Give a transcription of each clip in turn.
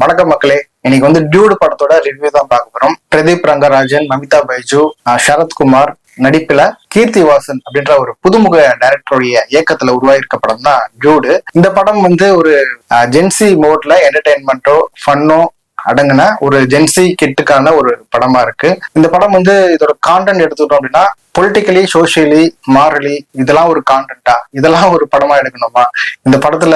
வணக்கம் மக்களே. இன்னைக்கு வந்து டியூடு படத்தோட ரிவ்யூ தான் பார்க்க போறோம். பிரதீப் ரங்கராஜன் நமிதா பைஜு சரத்குமார் நடிப்புல கீர்த்தி வாசன் அப்படின்ற ஒரு புதுமுக டைரக்டருடைய இயக்கத்துல உருவாயிருக்க படம் தான் டியூடு. இந்த படம் வந்து ஒரு ஜென்சி மோட்ல என்டர்டைன்மெண்ட்டோ ஃபன்னோ அடங்கின ஒரு ஜென்சி கிட்டுக்கான ஒரு படமா இருக்கு. இந்த படம் வந்து இதோட கான்டென்ட் எடுத்துக்கிட்டோம் அப்படின்னா பொலிட்டிக்கலி சோசியலி மாரலி இதெல்லாம் ஒரு கான்டென்ட்டா இதெல்லாம் ஒரு படமா எடுக்கணுமா? இந்த படத்துல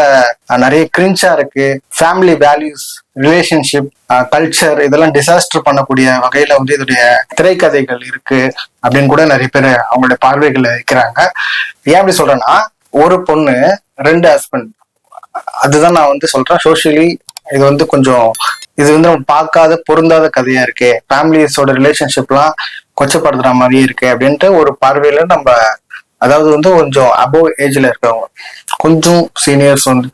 நிறைய கிரிஞ்சா இருக்கு. Family values relationship culture uh, இதெல்லாம் டிசாஸ்டர் பண்ணக்கூடிய வகையில வந்து இதோடைய திரைக்கதைகள் இருக்கு அப்படின்னு கூட நிறைய பேர் அவங்களுடைய பார்வைகளை வைக்கிறாங்க. ஏன் அப்படி சொல்றேன்னா ஒரு பொண்ணு ரெண்டு ஹஸ்பண்ட் அதுதான் நான் வந்து சொல்றேன். சோஷியலி இது வந்து கொஞ்சம் இது வந்து நம்ம பார்க்காத பொருந்தாத கதையா இருக்கு. ஃபேமிலிஸோட ரிலேஷன்ஷிப்லாம் கொச்சப்படுத்துற மாதிரியே இருக்கு அப்படின்ட்டு ஒரு பார்வையில நம்ம அதாவது வந்து கொஞ்சம் அபோவ் ஏஜ்ல இருக்கவங்க. கொஞ்சம் சீனியர்ஸ் வந்து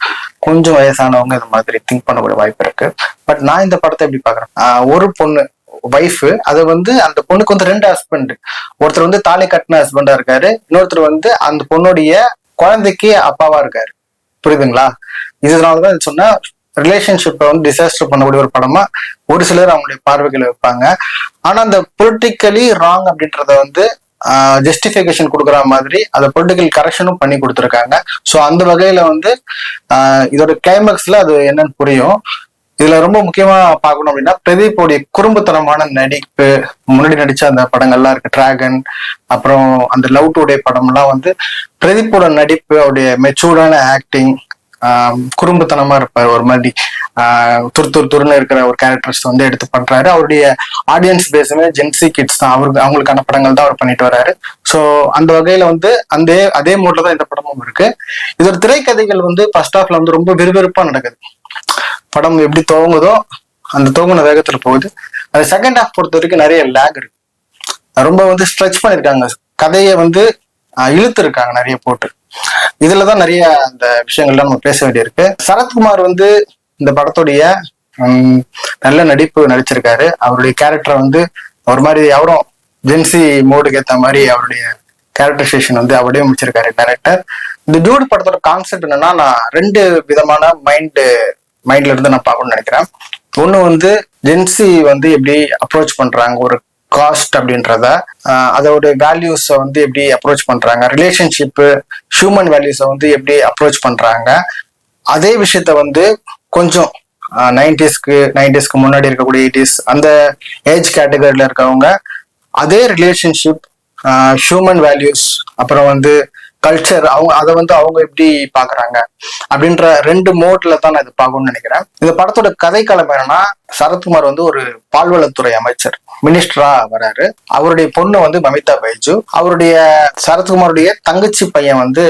கொஞ்சம் வயசானவங்க இந்த மாதிரி திங்க் பண்ணக்கூடிய வாய்ப்பு இருக்கு. பட் நான் இந்த படத்தை எப்படி பாக்குறேன் ஒரு பொண்ணு ஒய்ஃப் அது வந்து அந்த பொண்ணுக்கு வந்து ரெண்டு ஹஸ்பண்ட் ஒருத்தர் வந்து தாலி கட்டின ஹஸ்பண்டா இருக்காரு. இன்னொருத்தர் வந்து அந்த பொண்ணுடைய குழந்தைக்கு அப்பாவா இருக்காரு. புரியுதுங்களா? இதனாலதான் சொன்னா ரிலேஷன்ஷிப்பை வந்து டிசாஸ்டர் பண்ணக்கூடிய ஒரு படமா ஒரு சிலர் அவங்களுடைய பார்வைகளை வைப்பாங்க. ஆனா அந்த பொலிட்டிக்கலி ராங் அப்படின்றத வந்து ஜஸ்டிஃபிகேஷன் கொடுக்குற மாதிரி அதை பொலிட்டிக்கல் கரெக்ஷனும் பண்ணி கொடுத்துருக்காங்க. ஸோ அந்த வகையில வந்து இதோட கிளைமேக்ஸ்ல அது என்னன்னு புரியும். இதுல ரொம்ப முக்கியமா பார்க்கணும் அப்படின்னா பிரதீப்போடைய குறும்புத்தனமான நடிப்பு முன்னாடி நடிச்ச அந்த படங்கள்லாம் இருக்கு டிராகன் அப்புறம் அந்த லவ் டுடே படம்லாம் வந்து பிரதீப்போட நடிப்பு அவருடைய மெச்சூர்டான ஆக்டிங் குறும்புத்தனமா இருப்பார் ஒரு மாதிரி. துரு துரு துருன்னு இருக்கிற ஒரு கேரக்டர்ஸ் வந்து எடுத்து பண்றாரு. அவருடைய ஆடியன்ஸ் பேஸுமே ஜென்சி கிட்ஸ் தான். அவருக்கு அவங்களுக்கான படங்கள் தான் அவர் பண்ணிட்டு வர்றாரு ஸோ அந்த வகையில வந்து அந்த அதே மூட்ல தான் இந்த படமும் இருக்கு. இதோட திரைக்கதைகள் வந்து ஃபர்ஸ்ட் ஹாஃப்ல வந்து ரொம்ப விறுவிறுப்பா நடக்குது. படம் எப்படி துவங்குதோ அந்த துவங்கின வேகத்துல போகுது. அது செகண்ட் ஹாஃப் பொறுத்த வரைக்கும் நிறைய லேக் இருக்கு. ரொம்ப வந்து ஸ்ட்ரெச் பண்ணிருக்காங்க. கதையை வந்து இழுத்து இருக்காங்க நிறைய போட்டு. இதுலதான் நிறைய அந்த விஷயங்கள்லாம் நம்ம பேச வேண்டியிருக்கு. சரத்குமார் வந்து இந்த படத்துடைய நல்ல நடிப்பு நடிச்சிருக்காரு. அவருடைய கேரக்டரை வந்து ஒரு மாதிரி அவரும் ஜென்சி மோடுக்கு ஏத்த மாதிரி அவருடைய கேரக்டரைசேஷன் வந்து அவரே முடிச்சிருக்காரு டேரக்டர் இந்த ஜூட் படத்தோட கான்செப்ட் என்னன்னா நான் ரெண்டு விதமான மைண்டு மைண்ட்ல இருந்து நான் பார்க்கணும்னு நினைக்கிறேன். ஒன்று வந்து ஜென்சி வந்து எப்படி அப்ரோச் பண்றாங்க ஒரு காஸ்ட் அப்படின்றத அதோட வேல்யூஸை வந்து எப்படி அப்ரோச் பண்றாங்க ரிலேஷன்ஷிப்பு ஹியூமன் வேல்யூஸை வந்து எப்படி அப்ரோச் பண்றாங்க. அதே விஷயத்த வந்து கொஞ்சம் நைன்டிஸ்க்கு நைன்டிஸ்க்கு முன்னாடி இருக்கக்கூடிய எயிட்டிஸ் அந்த ஏஜ் கேட்டகரியில இருக்கவங்க அதே ரிலேஷன்ஷிப் ஹியூமன் வேல்யூஸ் அப்புறம் வந்து கல்ச்சர் அவங்க அதை வந்து அவங்க எப்படி பாக்குறாங்க அப்படின்ற ரெண்டு மோட்ல தான் நான் இது பார்க்கணும்னு நினைக்கிறேன். இந்த படத்தோட கதைக்களம் என்னன்னா சரத்குமார் வந்து ஒரு பால்வளத்துறை அமைச்சர் மினிஸ்டரா வராரு அவருடைய பொண்ணு வந்து மமிதா பைஜு. அவருடைய சரத்குமாருடைய தங்கச்சி பையன் வந்து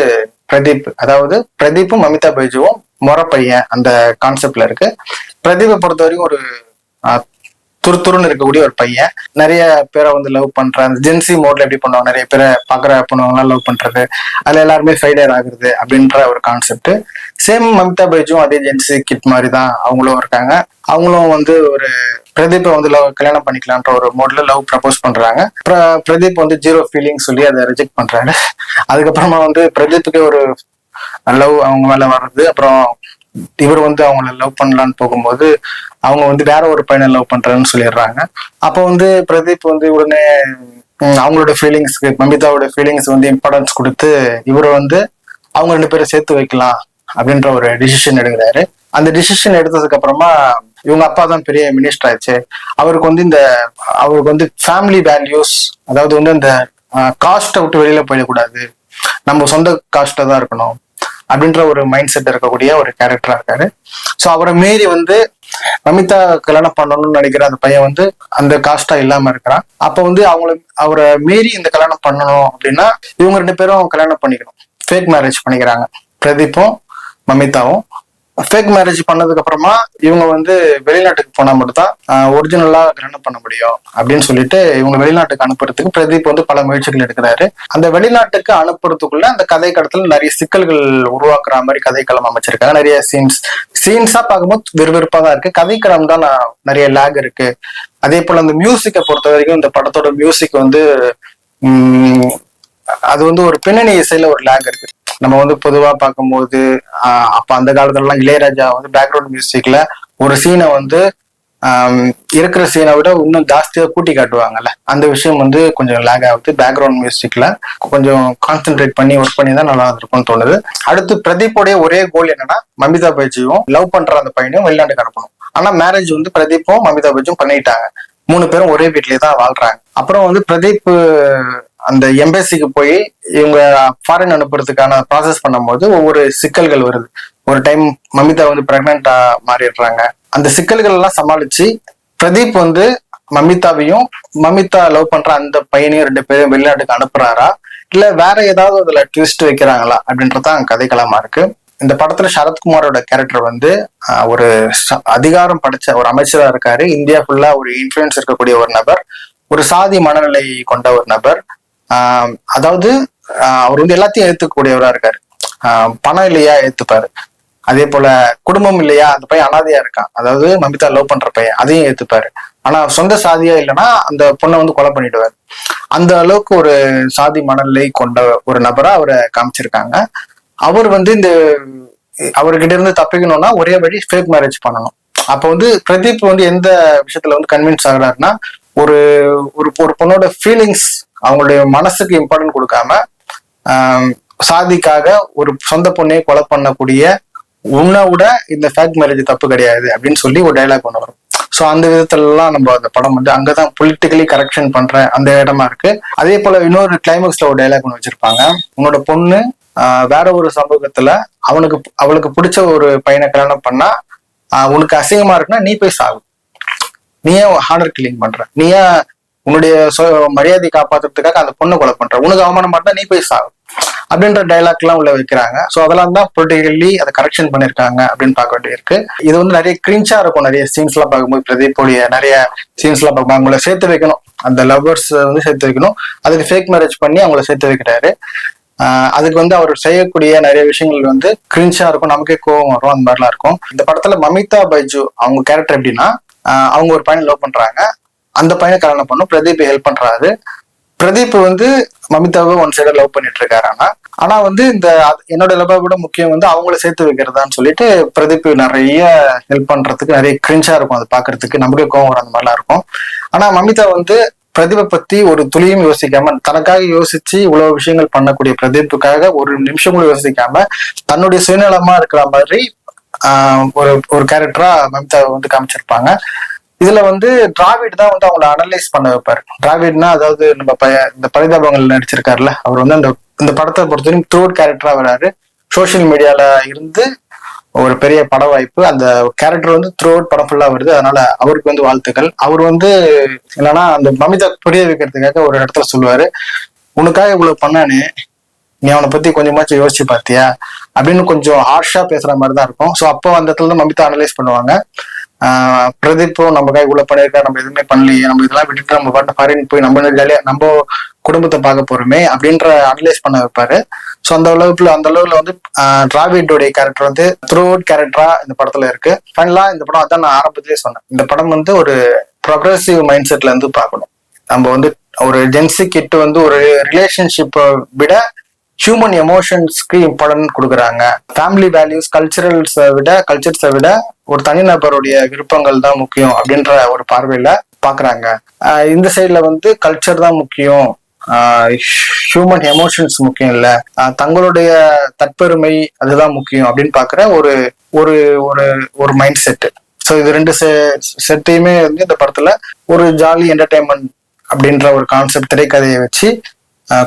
பிரதீப் அதாவது பிரதீப்பும் மமிதா பைஜுவும் முறப்பையன் பையன் அந்த கான்செப்ட்ல இருக்கு. பிரதீபை பொறுத்த வரைக்கும் ஒரு துருத்துருன்னு துருதுருன்னு இருக்கக்கூடிய ஒரு பையன். நிறைய பேரை வந்து லவ் பண்ற அந்த ஜென்சி மோட்ல எப்படி பண்ணுவாங்க நிறைய பேரை பாக்குற பொண்ணுங்களாம் லவ் பண்றது அதுல எல்லாருமே ஃபெயிலியர் ஆகுறது அப்படின்ற ஒரு கான்செப்ட் சேம் மமிதா பைஜும் அதே ஜென்சி கிட் மாதிரி தான் அவங்களும் இருக்காங்க. அவங்களும் வந்து ஒரு பிரதீப்பை வந்து லவ் கல்யாணம் பண்ணிக்கலான்ற ஒரு மோட்ல லவ் ப்ரப்போஸ் பண்றாங்க. பிரதீப் வந்து ஜீரோ ஃபீலிங் சொல்லி அதை ரிஜெக்ட் பண்றாரு. அதுக்கப்புறமா வந்து பிரதீப்புக்கு ஒரு லவ் அவங்க மேல வர்றது அப்புறம் இவர் வந்து அவங்கள லவ் பண்ணலான்னு போகும்போது அவங்க வந்து வேற ஒரு பையனை லவ் பண்றேன்னு சொல்லிடுறாங்க. அப்போ வந்து பிரதீப் வந்து உடனே அவங்களோட ஃபீலிங்ஸ்க்கு மமிதாவோட ஃபீலிங்ஸ் வந்து இம்பார்ட்டன்ஸ் கொடுத்து இவர் வந்து அவங்க ரெண்டு பேரும் சேர்த்து வைக்கலாம் அப்படின்ற ஒரு டிசிஷன் எடுக்கிறாரு. அந்த டிசிஷன் எடுத்ததுக்கு அப்புறமா இவங்க அப்பா தான் பெரிய மினிஸ்டர் ஆச்சு அவருக்கு வந்து இந்த அவருக்கு வந்து ஃபேமிலி வேல்யூஸ் அதாவது வந்து இந்த காஸ்ட்டை விட்டு வெளியில போயிடக்கூடாது. நம்ம சொந்த காஸ்ட்டை தான் இருக்கணும். அப்படின்ற ஒரு மைண்ட் செட் இருக்கக்கூடிய ஒரு கேரக்டரா இருக்காரு. ஸோ அவரை மீறி வந்து மமிதா கல்யாணம் பண்ணணும்னு நினைக்கிற அந்த பையன் வந்து அந்த காஸ்டா இல்லாம இருக்கிறான். அப்ப வந்து அவங்கள அவரை மீறி இந்த கல்யாணம் பண்ணணும் அப்படின்னா இவங்க ரெண்டு பேரும் கல்யாணம் பண்ணிக்கணும். ஃபேக் மேரேஜ் பண்ணிக்கிறாங்க. பிரதீப்பும் மமிதாவும் ஃபேக் மேரேஜ் பண்ணதுக்கு அப்புறமா இவங்க வந்து வெளிநாட்டுக்கு போனா மட்டும்தான் ஒரிஜினலா கல்யாணம் பண்ண முடியும் அப்படின்னு சொல்லிட்டு இவங்க வெளிநாட்டுக்கு அனுப்புறதுக்கு பிரதீப் வந்து பல முயற்சிகள் எடுக்கிறாரு. அந்த வெளிநாட்டுக்கு அனுப்புறதுக்குள்ள அந்த கதை கடத்துல நிறைய சிக்கல்கள் உருவாக்குற மாதிரி கதைக்களம் அமைச்சிருக்காங்க. நிறைய சீன்ஸ் சீன்ஸா பார்க்கும்போது விறுவிறுப்பா தான் இருக்கு. கதைக்களம் தான் நான் நிறைய லேக் இருக்கு. அதே போல அந்த மியூசிக்கை பொறுத்த வரைக்கும் இந்த படத்தோட மியூசிக் வந்து அது வந்து ஒரு பின்னணி இசையில ஒரு லேக் இருக்கு. நம்ம வந்து பொதுவா பார்க்கும்போது ஆஹ் அப்ப அந்த காலத்துலலாம் இளையராஜா வந்து பேக்ரவுண்ட் மியூசிக்ல ஒரு சீனை வந்து இருக்கிற சீனை விட இன்னும் ஜாஸ்தியா கூட்டி காட்டுவாங்கல்ல. அந்த விஷயம் வந்து கொஞ்சம் லேக் ஆகுது. பேக்ரவுண்ட் மியூசிக்ல கொஞ்சம் கான்சென்ட்ரேட் பண்ணி ஒர்க் பண்ணி தான் நல்லா இருக்கும்னு தோணுது. அடுத்து பிரதீப்போடைய ஒரே கோல் என்னன்னா மமிதா பைஜியும் லவ் பண்ற அந்த பையனையும் வெளிநாட்டுக்கு அனுப்பணும். ஆனா மேரேஜ் வந்து பிரதீப்பும் மமிதா பைஜும் பண்ணிட்டாங்க. மூணு பேரும் ஒரே வீட்லயே தான் வாழ்றாங்க. அப்புறம் வந்து பிரதீப் அந்த எம்பசிக்கு போய் இவங்க ஃபாரின் அனுப்புறதுக்கான ப்ராசஸ் பண்ணும்போது ஒவ்வொரு சிக்கல்கள் வருது. ஒரு டைம் மமிதா வந்து பிரெக்னண்டா மாறிடுறாங்க. அந்த சிக்கல்கள் எல்லாம் சமாளிச்சு பிரதீப் வந்து மமிதாவையும் மமிதா லவ் பண்ற அந்த பையனையும் ரெண்டு பேரும் வெளிநாட்டுக்கு அனுப்புறாரா? இல்ல வேற ஏதாவது அதுல ட்விஸ்ட் வைக்கிறாங்களா? அப்படின்றதான் கதைக்களமா இருக்கு. இந்த படத்துல சரத்குமாரோட கேரக்டர் வந்து ஒரு அதிகாரம் படைச்ச ஒரு அமைச்சரா இருக்காரு. இந்தியா ஃபுல்லா ஒரு இன்ஃபுளுன்ஸ் இருக்கக்கூடிய ஒரு நபர். ஒரு சாதி மனநிலை கொண்ட ஒரு நபர். அதாவது அவர் வந்து எல்லாத்தையும் ஏத்துக்கக்கூடியவரா இருக்காரு. பணம் இல்லையா ஏத்துப்பாரு. அதே போல குடும்பம் இல்லையா அந்த பையன் அனாதையா இருக்கான். அதாவது மமிதா லவ் பண்ற பையன் அதையும் ஏத்துப்பாரு. ஆனா சொந்த சாதியா இல்லைன்னா அந்த பொண்ணை வந்து கொலை பண்ணிடுவாரு. அந்த அளவுக்கு ஒரு சாதி மனநிலை கொண்ட ஒரு நபரா அவரை காமிச்சிருக்காங்க. அவர் வந்து இந்த அவர்கிட்ட இருந்து தப்பிக்கணும்னா ஒரே வழி ஃபேக் மேரேஜ் பண்ணணும். அப்ப வந்து பிரதீப் வந்து எந்த விஷயத்துல வந்து கன்வின்ஸ் ஆகுறாருன்னா ஒரு ஒரு பொண்ணோட ஃபீலிங்ஸ் அவங்களுடைய மனசுக்கு இம்பார்ட்டன்ட் கொடுக்காம சாதிக்காக ஒரு சொந்த பொண்ணையை கொலை பண்ணக்கூடிய உன்னை விட இந்த ஃபேக் மேரேஜ் தப்பு கிடையாது அப்படின்னு சொல்லி ஒரு டைலாக் ஒன்று வரும். ஸோ அந்த விதத்துலலாம் நம்ம அந்த படம் வந்து அங்கதான் பொலிட்டிக்கலி கரெக்ஷன் பண்ற அந்த இடமா இருக்கு. அதே போல இன்னொரு கிளைமேக்ஸ்ல ஒரு டைலாக் ஒன்று வச்சிருப்பாங்க. உன்னோட பொண்ணு வேற ஒரு சமூகத்துல அவனுக்கு அவளுக்கு பிடிச்ச ஒரு பையனை கல்யாணம் பண்ணா உனக்கு அசிங்கமா இருக்குன்னா நீ போய் சாகு நீ ஏன் ஹானர் கில்லிங் பண்ற? நீ ஏன் உன்னுடைய மரியாதை காப்பாத்துறதுக்காக அந்த பொண்ணை கொலை பண்ற. உனக்கு அவமானம் பண்ணா நீ போய் சாகு அப்படின்ற டைலாக் எல்லாம் உள்ள வைக்கிறாங்க. ஸோ அதெல்லாம் தான் பொலிட்டிக்கலி அதை கரெக்ஷன் பண்ணிருக்காங்க அப்படின்னு பார்க்க வேண்டியிருக்கு. இது வந்து நிறைய கிரிஞ்சா இருக்கும். நிறைய சீன்ஸ் எல்லாம் பார்க்கும்போது பிரதீப்போடைய நிறைய சீன்ஸ் எல்லாம் பார்க்கும்போது அவங்கள சேர்த்து வைக்கணும். அந்த லவ்வர்ஸ் வந்து சேர்த்து வைக்கணும். அதுக்கு ஃபேக் மேரேஜ் பண்ணி அவங்கள சேர்த்து வைக்கிறாரு. அதுக்கு வந்து அவர் செய்யக்கூடிய நிறைய விஷயங்கள் வந்து கிரிஞ்சா இருக்கும். நமக்கே கோவம் வரும். அந்த மாதிரிலாம் இருக்கும். இந்த படத்துல மமிதா பைஜு அவங்க கேரக்டர் எப்படின்னா அவங்க ஒரு பையனை லவ் பண்றாங்க. அந்த பையனை கல்யாணம் பண்ணும் பிரதீப் ஹெல்ப் பண்றாரு. பிரதீப் வந்து மமிதாவை ஒன் சைடா லவ் பண்ணிட்டு இருக்காரு ஆனா. ஆனா வந்து இந்த என்னோட லவ்வை விட முக்கியம் வந்து அவங்கள சேர்த்து வைக்கிறதான்னு சொல்லிட்டு பிரதீப் நிறைய ஹெல்ப் பண்றதுக்கு நிறைய கிரிஞ்சா இருக்கும். அது பாக்குறதுக்கு நமக்கே கோவம் வர அந்த மாதிரிலாம் இருக்கும். ஆனா மமிதா வந்து பிரதீபை பத்தி ஒரு துளியும் யோசிக்காம தனக்காக யோசிச்சு இவ்வளவு விஷயங்கள் பண்ணக்கூடிய பிரதீப்புக்காக ஒரு நிமிஷம் கூட யோசிக்காம தன்னுடைய சுயநலமா இருக்கிற மாதிரி ஒரு ஒரு கேரக்டரா மமிதா வந்து காமிச்சிருப்பாங்க. இதுல வந்து டிராவிட் தான் வந்து அவங்கள அனலைஸ் பண்ண வைப்பாரு. டிராவிட்னா அதாவது நம்ம பய இந்த பரிதாபங்கள் நடிச்சிருக்காருல்ல அவர் வந்து அந்த இந்த படத்தை பொறுத்தவரைக்கும் த்ரூட் கேரக்டரா வராரு. சோஷியல் மீடியால இருந்து ஒரு பெரிய பட வாய்ப்பு. அந்த கேரக்டர் வந்து த்ரூ படம் ஃபுல்லா வருது. அதனால அவருக்கு வந்து வாழ்த்துக்கள். அவர் வந்து என்னன்னா அந்த மமிதா புரிய வைக்கிறதுக்காக ஒரு இடத்துல சொல்லுவாரு. உனக்காக இவ்வளவு பண்ணானே நீ அவனை பத்தி கொஞ்சமாச்சும் யோசிச்சு பார்த்தியா? அப்படின்னு கொஞ்சம் ஹார்ஷா பேசுற மாதிரி தான் இருக்கும். ஸோ அப்போ அந்த இடத்துல தான் மமிதா அனலைஸ் பண்ணுவாங்க. பிரதீப்பும் நம்ம கை உள்ள பண்ணியிருக்கா நம்ம எதுவுமே பண்ணலையே. நம்ம இதெல்லாம் விட்டுட்டு நம்ம பாட்டு ஃபாரின் போய் நம்ம ஜாலியா நம்ம குடும்பத்தை பார்க்க போறோமே அப்படின்ற அனலைஸ் பண்ண வைப்பாரு. ஸோ அந்த அளவுக்குல அந்த அளவுல வந்து டிராவிடோடைய கேரக்டர் வந்து த்ரூ அவுட் கேரக்டரா இந்த படத்துல இருக்கு. ஃபைனலா இந்த படம் அதான் நான் ஆரம்பத்திலே சொன்னேன். இந்த படம் வந்து ஒரு ப்ரொக்ரெசிவ் மைண்ட் செட்ல இருந்து பார்க்கணும். நம்ம வந்து ஒரு ஜென்சி கிட்ட வந்து ஒரு ரிலேஷன்ஷிப்பை விட ஹியூமன் எமோஷன்ஸ்க்கு இம்பார்ட்டன்ட் கொடுக்குறாங்க. ஃபேமிலி வேல்யூஸ் கல்ச்சரல்ஸை விட கல்ச்சர்ஸை விட ஒரு தனிநபருடைய விருப்பங்கள் தான் முக்கியம் அப்படின்ற ஒரு பார்வையில பாக்குறாங்க இந்த சைட்ல வந்து கல்ச்சர் தான் முக்கியம். ஹியூமன் எமோஷன்ஸ் முக்கியம் இல்ல. தங்களுடைய தற்பெருமை அதுதான் முக்கியம் அப்படின்னு பாக்குற ஒரு ஒரு ஒரு ஒரு மைண்ட் செட் ஸோ இது ரெண்டு செட்டையுமே வந்து இந்த படத்துல ஒரு ஜாலி என்டர்டைன்மெண்ட் அப்படின்ற ஒரு கான்செப்ட் திரைக்கதையை வச்சு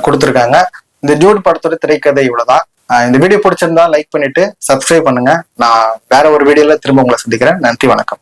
கொடுத்துருக்காங்க. இந்த டியூட் படத்தோட திரைக்கதை இவ்வளவுதான். இந்த வீடியோ பிடிச்சிருந்தா லைக் பண்ணிட்டு சப்ஸ்கிரைப் பண்ணுங்க. நான் வேற ஒரு வீடியோல திரும்ப உங்களை சந்திக்கிறேன். நன்றி வணக்கம்.